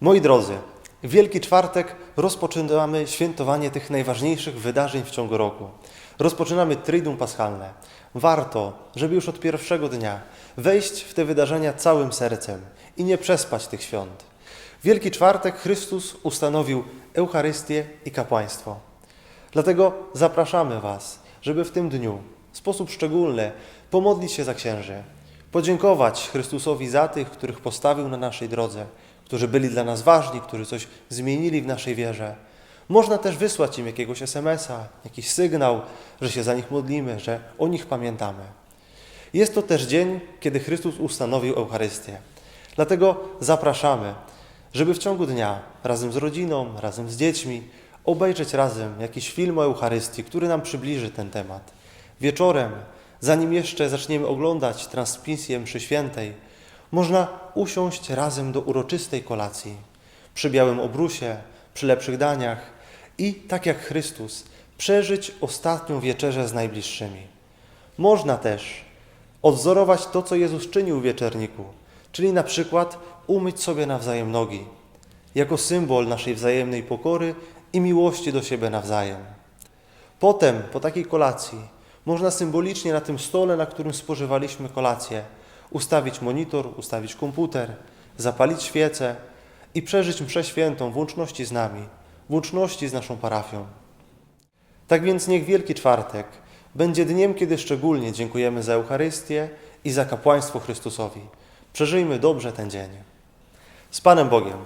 Moi drodzy, w Wielki Czwartek rozpoczynamy świętowanie tych najważniejszych wydarzeń w ciągu roku. Rozpoczynamy Triduum Paschalne. Warto, żeby już od pierwszego dnia wejść w te wydarzenia całym sercem i nie przespać tych świąt. W Wielki Czwartek Chrystus ustanowił Eucharystię i kapłaństwo. Dlatego zapraszamy Was, żeby w tym dniu w sposób szczególny pomodlić się za księży, podziękować Chrystusowi za tych, których postawił na naszej drodze, którzy byli dla nas ważni, którzy coś zmienili w naszej wierze. Można też wysłać im jakiegoś SMS-a, jakiś sygnał, że się za nich modlimy, że o nich pamiętamy. Jest to też dzień, kiedy Chrystus ustanowił Eucharystię. Dlatego zapraszamy, żeby w ciągu dnia razem z rodziną, razem z dziećmi obejrzeć razem jakiś film o Eucharystii, który nam przybliży ten temat. Wieczorem, zanim jeszcze zaczniemy oglądać transmisję mszy świętej, można usiąść razem do uroczystej kolacji przy białym obrusie, przy lepszych daniach i tak jak Chrystus przeżyć ostatnią wieczerzę z najbliższymi. Można też odzorować to, co Jezus czynił w wieczerniku, czyli na przykład umyć sobie nawzajem nogi, jako symbol naszej wzajemnej pokory i miłości do siebie nawzajem. Potem, po takiej kolacji, można symbolicznie na tym stole, na którym spożywaliśmy kolację, ustawić monitor, ustawić komputer, zapalić świecę i przeżyć mszę świętą w łączności z nami, w łączności z naszą parafią. Tak więc niech Wielki Czwartek będzie dniem, kiedy szczególnie dziękujemy za Eucharystię i za kapłaństwo Chrystusowi. Przeżyjmy dobrze ten dzień. Z Panem Bogiem.